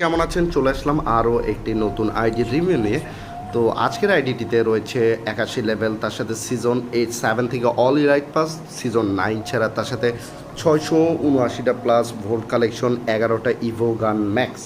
কেমন আছেন? চলে আসলাম আরও একটি নতুন আইডি রিভিউ নিয়ে। তো আজকের আইডিটিতে রয়েছে একাশি লেভেল, তার সাথে সিজন এইট সেভেন থেকে all right pass season nine ছাড়া তার সাথে ছয়শো উনআশিটা প্লাস ভোল্ট কালেকশন এগারোটা evo gun max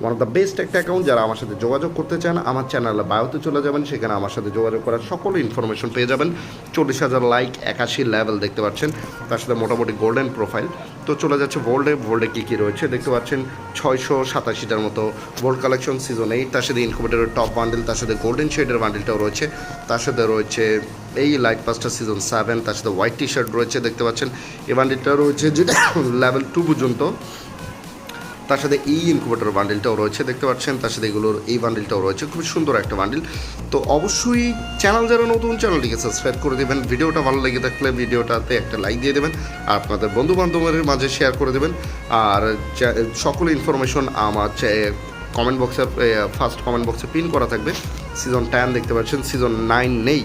one of the best একটা অ্যাকাউন্ট যারা আমার সাথে যোগাযোগ করতে চান, আমার চ্যানেলে বায়োতে চলে যাবেন, সেখানে আমার সাথে যোগাযোগ করার সকল ইনফরমেশন পেয়ে যাবেন। চল্লিশ হাজার লাইক একাশি লেভেল দেখতে পাচ্ছেন। তার সাথে মোটামুটি গোল্ডেন প্রোফাইল তো চলে যাচ্ছে ভোল্ডে ভোল্ডে কী কী রয়েছে দেখতে পাচ্ছেন? ছয়শো সাতাশিটার মতো ভোল্ড কালেকশন সিজন এইট তার সাথে ইনকুবেটারের টপ বান্ডেল তার সাথে গোল্ডেন শেডের বান্ডেলটাও রয়েছে। তার সাথে রয়েছে এই লাইট পাস্টার সিজন সেভেন তার সাথে হোয়াইট টি শার্ট রয়েছে দেখতে পাচ্ছেন। এই বান্ডেলটা রয়েছে যেটা লেভেল টু পর্যন্ত। তার সাথে এই ইনকুবেটর বান্ডিলটাও রয়েছে, দেখতে পাচ্ছেন? তার সাথে এগুলোর এই বান্ডিলটাও রয়েছে খুব সুন্দর একটা বান্ডিল তো অবশ্যই চ্যানেল যারা নতুন চ্যানেলটিকে সাবস্ক্রাইব করে দেবেন। ভিডিওটা ভালো লেগে থাকলে ভিডিওটাতে একটা লাইক দিয়ে দেবেন, আর আপনাদের বন্ধু বান্ধবের মাঝে শেয়ার করে দেবেন। আর সকল ইনফরমেশন আমার কমেন্ট বক্সে ফার্স্ট কমেন্ট বক্সে পিন করা থাকবে। সিজন টেন দেখতে পাচ্ছেন সিজন নাইন নেই।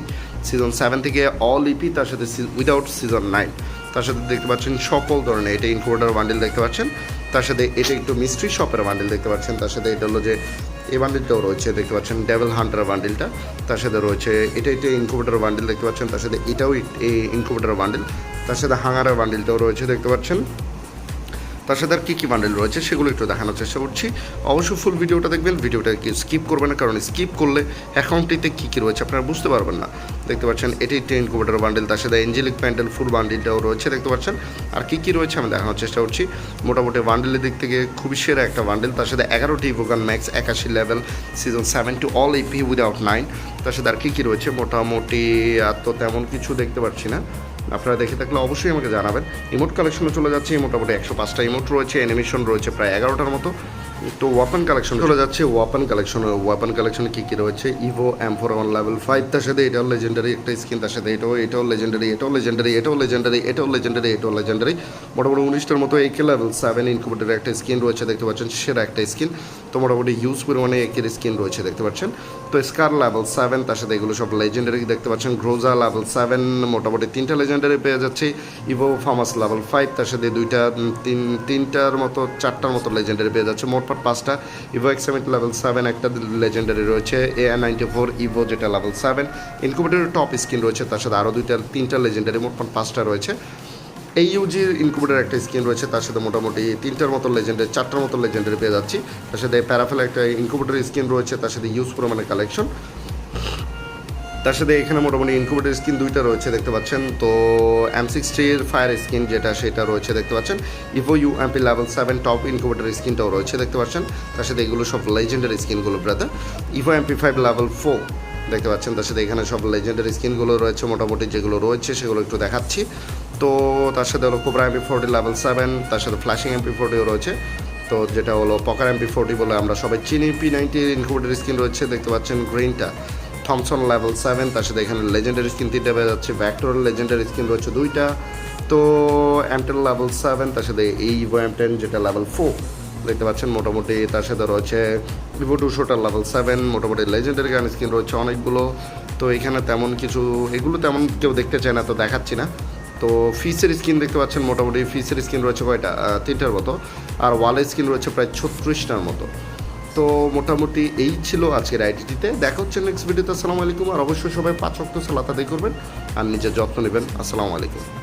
সিজন সেভেন থেকে অল ইপি তার সাথে উইদাউট সিজন নাইন তার সাথে দেখতে পাচ্ছেন সকল ধরনের, এটা ইনকোডার বান্ডেল দেখতে পাচ্ছেন। তার সাথে এটা একটু মিস্ট্রি শপের বান্ডেল দেখতে পাচ্ছেন। তার সাথে এটা হলো যে এই বান্ডেলটাও রয়েছে, দেখতে পাচ্ছেন ডেভেল হান্টার বান্ডেলটা তার সাথে রয়েছে, এটা একটা ইনকুবেটার বান্ডেল দেখতে পাচ্ছেন। তার সাথে এটাও এই ইনকুবেটার বান্ডেল তার সাথে হাঙারের বান্ডেলটাও রয়েছে, দেখতে পাচ্ছেন। তার সাথে আর কী কী বান্ডেল রয়েছে সেগুলো একটু দেখানোর চেষ্টা করছি। অবশ্যই ফুল ভিডিওটা দেখবেন, ভিডিওটা স্কিপ করবেন না, কারণ স্কিপ করলে অ্যাকাউন্টটিতে কী কী রয়েছে আপনারা বুঝতে পারবেন না। দেখতে পাচ্ছেন, এটি টেন ইনকুবেটার বান্ডেল তার সাথে এঞ্জেলিক প্যান্ডেল ফুল বান্ডেলটাও রয়েছে, দেখতে পাচ্ছেন। আর কী কী রয়েছে আমি দেখানোর চেষ্টা করছি। মোটামুটি বান্ডেলের দিক থেকে খুবই সেরা একটা বান্ডেল তার সাথে এগারোটি ইভোগান ম্যাক্স একাশি level season seven to all EP without nine তার সাথে আর কী কী রয়েছে? মোটামুটি আর তো তেমন কিছু দেখতে পাচ্ছি না। আপনারা দেখে থাকলে অবশ্যই আমাকে জানাবেন। ইমোট কালেকশনে চলে যাচ্ছে। মোটামুটি একশো পাঁচটা ইমোট রয়েছে। অ্যানিমেশন রয়েছে প্রায় এগারোটার মতো। তো ওয়াপন কালেকশন চলে যাচ্ছে ওয়াপন কালেকশন ওয়াপন কালেকশন কী কী রয়েছে? Evo M four one level five তার সাথে এটাও লেজেন্ডারি একটা স্কিন তার সাথে এটাও এটাও লেজেন্ডারি এটাও লেজেন্ডারি এটাও লেজেন্ডারি এটাও লেজেন্ডারি এটাও লেজেন্ডারি মোটামুটি উনিশটার মতো একে লেভেল সেভেন ইনকুবেটারের একটা স্কিন রয়েছে, দেখতে পাচ্ছেন, সেরা একটা স্কিন তো মোটামুটি ইউজ পরিমাণে একের স্কিন রয়েছে, দেখতে পাচ্ছেন। তো স্কার লেভেল সেভেন তার সাথে এগুলো সব লেজেন্ডারি দেখতে পাচ্ছেন। গ্রোজা লেভেল সেভেন মোটামুটি তিনটা লেজেন্ডারি পেয়ে যাচ্ছে। ইভো ফার্মাস লেভেল ফাইভ তার সাথে দুইটা তিন, তিনটার মতো, চারটার মতো লেজেন্ডারি পেয়ে যাচ্ছে। মোটপাট পাঁচটা ইভো এক্সামিট লেভেল সেভেন একটা লেজেন্ডারি রয়েছে এ নাইনটি ফোর ইভো যেটা লেভেল সেভেন ইনকুবেটারের টপ স্কিন রয়েছে, তার সাথে আরও দুইটা, তিনটা লেজেন্ডারি মোট পাঁচটা রয়েছে। এই ইউজির ইনকুবেটার একটা স্কিন রয়েছে, তার সাথে মোটামুটি তিনটার মতো লেজেন্ডারি চারটার মতো লেজেন্ডারি পেয়ে যাচ্ছি। তার সাথে প্যারাফেল একটা ইনকুবেটার স্কিন রয়েছে, তার সাথে ইউজ পরিমাণে কালেকশন তার সাথে এখানে মোটামুটি ইনকুবেটার স্কিন দুইটা রয়েছে, দেখতে পাচ্ছেন। তো এম সিক্সটির ফায়ার স্কিন যেটা, সেটা রয়েছে, দেখতে পাচ্ছেন। Evo U MP level seven top incubator স্কিনটাও রয়েছে, দেখতে পাচ্ছেন। তার সাথে এগুলো সব legendary স্কিনগুলো brother evo MP five level four দেখতে পাচ্ছেন। তার সাথে এখানে সব লেজেন্ডারি স্কিনগুলো রয়েছে মোটামুটি, যেগুলো রয়েছে, সেগুলো একটু দেখাচ্ছি। তো তার সাথে হলো cobra MP forty level seven তার সাথে ফ্ল্যাশিং এমপি ফোরটিও রয়েছে। তো যেটা হলো পকার এমপি ফোরটি বলে আমরা সবাই চিনি। পি নাইনটির ইনকুবেটার স্কিন রয়েছে, দেখতে পাচ্ছেন গ্রিনটা থমসন লেভেল সেভেন তার সাথে এখানে লেজেন্ডারি স্কিন তিনটা পেয়ে যাচ্ছে ভ্যাক্টর লেজেন্ডারি স্কিন রয়েছে দুইটা। তো এমটেন লেভেল সেভেন তার সাথে এই ইভো এমটেন যেটা লেভেল ফোর দেখতে পাচ্ছেন মোটামুটি, তার সাথে রয়েছে ভিভো টুশোটার লেভেল সেভেন মোটামুটি লেজেন্ডারি গান স্কিন রয়েছে অনেকগুলো। তো এখানে তেমন কিছু, এগুলো তেমন কেউ দেখতে চায় না, তো দেখাচ্ছি না। তো ফিসের স্কিন দেখতে পাচ্ছেন মোটামুটি ফিসের স্কিন রয়েছে কয়টা? তিনটার মতো। আর ওয়ালের স্কিন রয়েছে প্রায় ছত্রিশটার মতো। তো মোটামুটি এই ছিল আজকের আইডিটিতে। দেখা হচ্ছে নেক্সট ভিডিওতে আসসালামু আলাইকুম। আর অবশ্যই সবাই পাঁচ অক্ট সালাত করবেন আর নিজের যত্ন নেবেন। আসসালামু আলাইকুম।